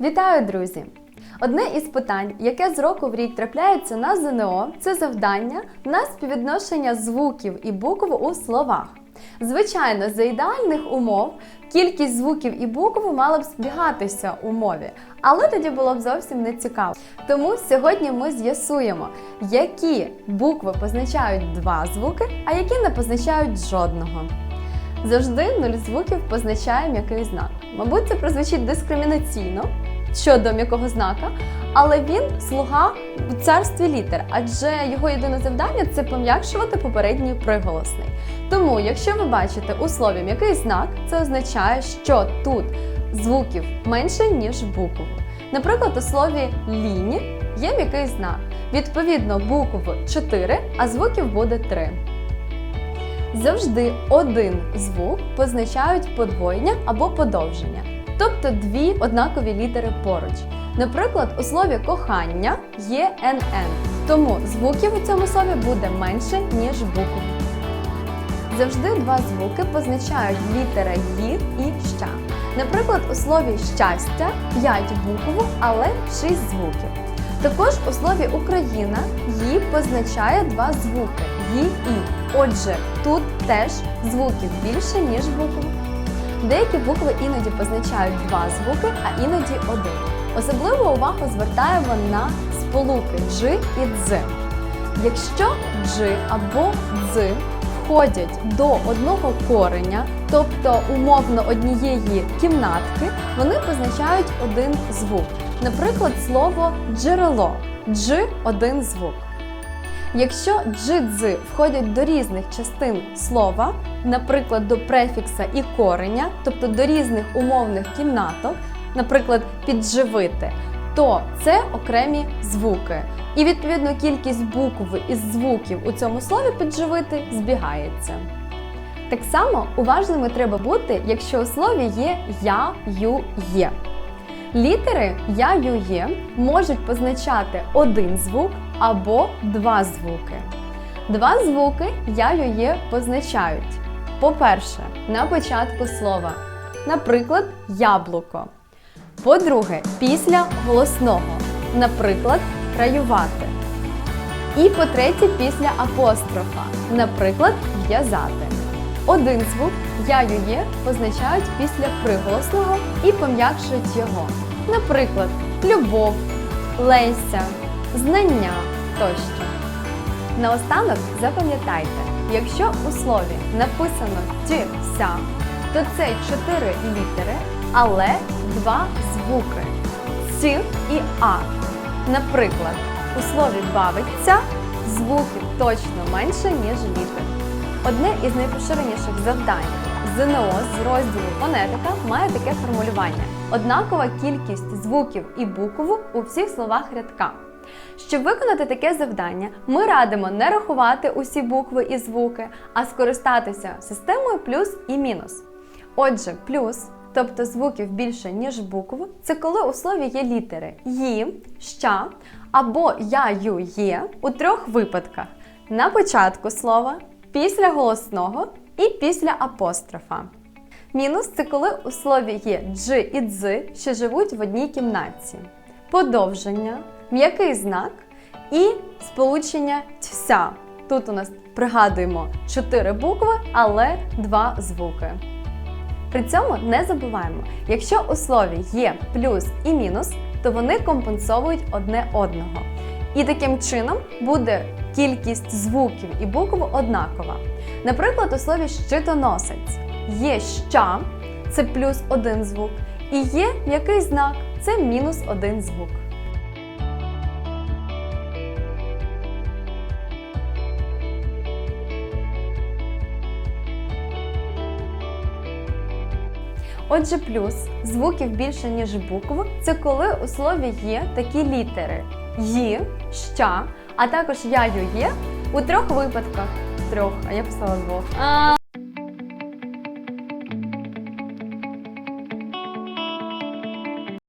Вітаю, друзі! Одне із питань, яке з року в рік трапляється на ЗНО, це завдання на співвідношення звуків і букв у словах. Звичайно, за ідеальних умов кількість звуків і букв мала б збігатися у мові, але тоді було б зовсім не цікаво. Тому сьогодні ми з'ясуємо, які букви позначають два звуки, а які не позначають жодного. Завжди нуль звуків позначає м'який знак. Мабуть, це прозвучить дискримінаційно щодо м'якого знака, але він слуга в царстві літер, адже його єдине завдання це пом'якшувати попередній приголосний. Тому, якщо ви бачите у слові м'який знак, це означає, що тут звуків менше, ніж букв. Наприклад, у слові ліні є м'який знак. Відповідно, букв 4, а звуків буде 3. Завжди один звук позначають подвоєння або подовження, тобто дві однакові літери поруч. Наприклад, у слові кохання є НН, тому звуків у цьому слові буде менше, ніж букв. Завжди два звуки позначають літера «ї» і «ща». Наприклад, у слові щастя 5 букв, але 6 звуків. Також у слові Україна «ї» позначає два звуки «ї» і. Отже, тут теж звуків більше, ніж букв. Деякі букви іноді позначають два звуки, а іноді один. Особливу увагу звертаємо на сполуки «дж» і «дз». Якщо «дж» або «дз» входять до одного кореня, тобто умовно однієї кімнатки, вони позначають один звук. Наприклад, слово джерело дж один звук. Якщо джидзи входять до різних частин слова, наприклад, до префікса і кореня, тобто до різних умовних кімнаток, наприклад, підживити, то це окремі звуки. І відповідно кількість букв із звуків у цьому слові підживити збігається. Так само уважними треба бути, якщо у слові є я, ю, є. Літери я, ю, є можуть позначати один звук або два звуки. Два звуки я, ю, є позначають. По-перше, на початку слова, наприклад, яблуко. По-друге, після голосного, наприклад, краювати. І по-третє, після апострофа, наприклад, в'язати. Один звук я ю є позначають після приголосного і пом'якшують його. Наприклад, любов, леся, знання тощо. Наостанок запам'ятайте, якщо у слові написано ті ся, то це чотири літери, але два звуки ці і а. Наприклад, у слові бавиться звуків точно менше, ніж літер. Одне із найпоширеніших завдань ЗНО з розділу фонетика має таке формулювання: однакова кількість звуків і букв у всіх словах рядка. Щоб виконати таке завдання, ми радимо не рахувати усі букви і звуки, а скористатися системою плюс і мінус. Отже, плюс, тобто звуків більше, ніж букв, це коли у слові є літери «ї», «ща» або «я», «ю», «є» у трьох випадках: на початку слова, після голосного і після апострофа. Мінус це коли у слові є дж і дз, що живуть в одній кімнатці. Подовження, м'який знак і сполучення тся. Тут у нас пригадуємо чотири букви, але два звуки. При цьому не забуваємо, якщо у слові є плюс і мінус, то вони компенсовують одне одного. І таким чином буде кількість звуків і букв однакова. Наприклад, у слові щитоносець є ща, це плюс один звук, і є м'який знак це мінус один звук. Отже, плюс звуків більше, ніж букв, це коли у слові є такі літери «ї», «ща», а також я, ю, є у трьох випадках. Трьох, а я писала двох. А,